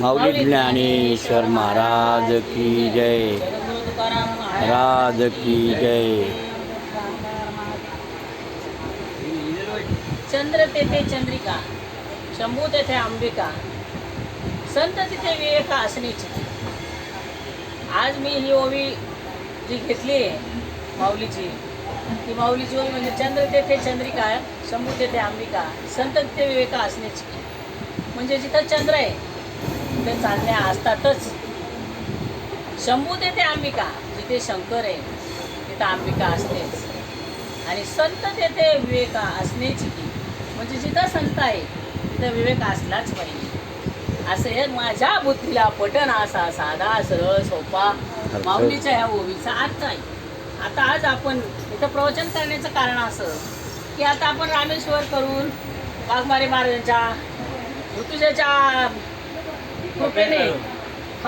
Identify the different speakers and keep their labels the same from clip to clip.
Speaker 1: माऊली ज्ञानेश्वर महाराज की जय। राज की जय।
Speaker 2: चंद्र तेथे चंद्रिका शंभू तेथे अंबिका संत तिथे विवेक असण्याची आज मी ही ओवी जी घेतली आहे माऊलीची ती माऊलीची ओवी म्हणजे चंद्र तेथे चंद्रिका शंभू तेथे अंबिका संत तिथे विवेक असण्याची म्हणजे जिथं चंद्र आहे तिथे चांदण्या असतातच. शंभू तेथे अंबिका जिथे शंकर आहे तिथं अंबिका असतेच. आणि संत तेथे विवेक असण्याची म्हणजे जिथं संत आहे तिथं विवेक असलाच पाहिजे. असं हे माझ्या बुद्धीला पटन असा साधा सरळ सोपा माऊलीच्या ह्या ओवीचा अर्थ आहे. आता आज आपण इथं प्रवचन करण्याचं कारण असं की आता आपण रामेश्वर करून वाघमारे महाराजांच्या ऋतुजाच्या कृपेने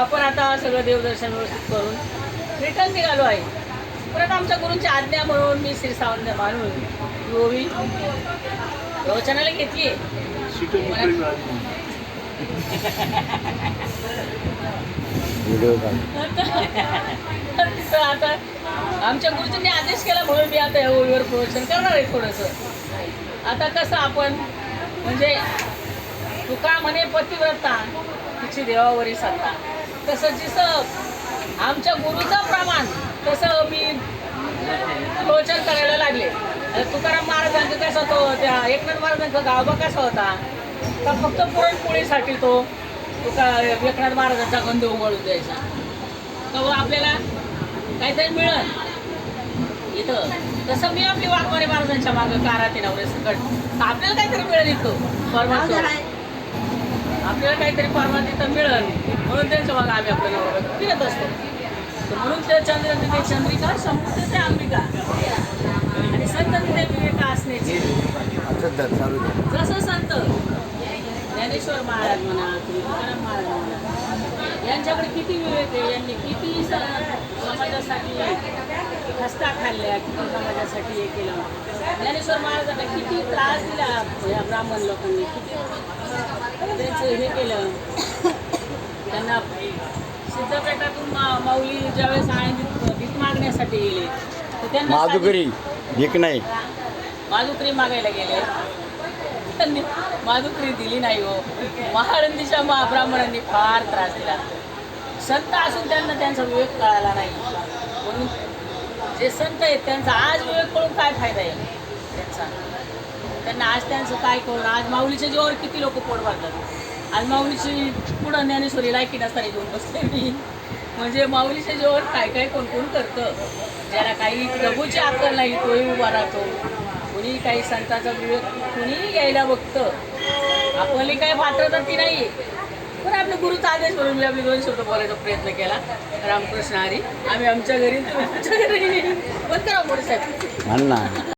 Speaker 2: आपण आता सगळं देवदर्शन व्यवस्थित करून रिटर्न निघालो आहे. परत आमच्या गुरूंची आज्ञा म्हणून मी श्री सावंत मानून ओवी प्रवचनाला घेतली आता आमच्या गुरुजींनी आदेश केला म्हणून मी आता या ओवीवर प्रवचन करणार आहे थोडंसं. आता कसं आपण म्हणजे तुका म्हणे पतिव्रता. तिची देवावरी साधता तसं जसं आमच्या गुरुचं प्रमाण तसं मी प्रवचन करायला लागले. तुकाराम महाराजांचं कसं तो त्या एकनाथ महाराजांचा गावबा कसा होता तर फक्त पुरणपोळीसाठी तो तुका एकनाथ महाराजांचा गंध उघडून द्यायचा. तर आपल्याला काहीतरी मिळेल. इथं. तसं मी आपली वाघमारे महाराजांच्या मागं काराती नवरे सकट आपल्याला काहीतरी मिळेल इथं. परमात्मा. आपल्याला काहीतरी परमात्मा इथं मिळेल. म्हणून त्यांच्या मागं आम्ही आपल्या नवरा फिरत असतो. तर म्हणून ते चंद्र तिथे चंद्रिका शंभू तिथे अंबिका. आणि संत तिथे विवेका असण्याची. जसं संत. ज्ञानेश्वर महाराज म्हणा किंवा तुकाराम महाराज म्हणा. यांच्याकडे किती विवेक आहे? यांनी किती समाजासाठी हस्ता खाल्ल्या किती समाजासाठी हे केलं. ज्ञानेश्वर महाराजांना किती त्रास दिला या ब्राह्मण लोकांनी. किती त्यांचं हे केलं. त्यांना सिद्धपेठातून मा माऊली ज्यावेळेस आळंदीत भीक मागण्यासाठी गेले तर त्यांना
Speaker 1: माधुकरी भीक नाही.
Speaker 2: माधुकरी मागायला गेले. त्यांनी माधुकरी दिली नाही हो. महाळंदीच्या महाब्राह्मणांनी फार त्रास दिला. संत असून त्यांना त्यांचा विवेक कळाला नाही. म्हणून जे संत आहेत त्यांचा आज विवेक कळून काय फायदा आहे? त्यांचा. त्यांना आज त्यांचं काय कळून आज माऊलीच्या जीवावर किती लोक पोट भरतात? आज माऊलीची पुढं ज्ञानेश्वरी लायकी नसताना घेऊन बसते मी. म्हणजे माऊलीच्या जीवावर काय काय कोण कोण करतं? ज्याला काही प्रभूची अक्कल नाही तोही उभा राहतो. कुणी काही संतांचा विवेक कुणीही घ्यायला बघतं. आपली काही पात्रता ती नाही पण आपले गुरुचा आदेश म्हणून मी दोन शब्द बोलायचा प्रयत्न केला. रामकृष्ण हरी आम्ही आमच्या घरी तुमच्या घरी बंद करा मोठे साहेब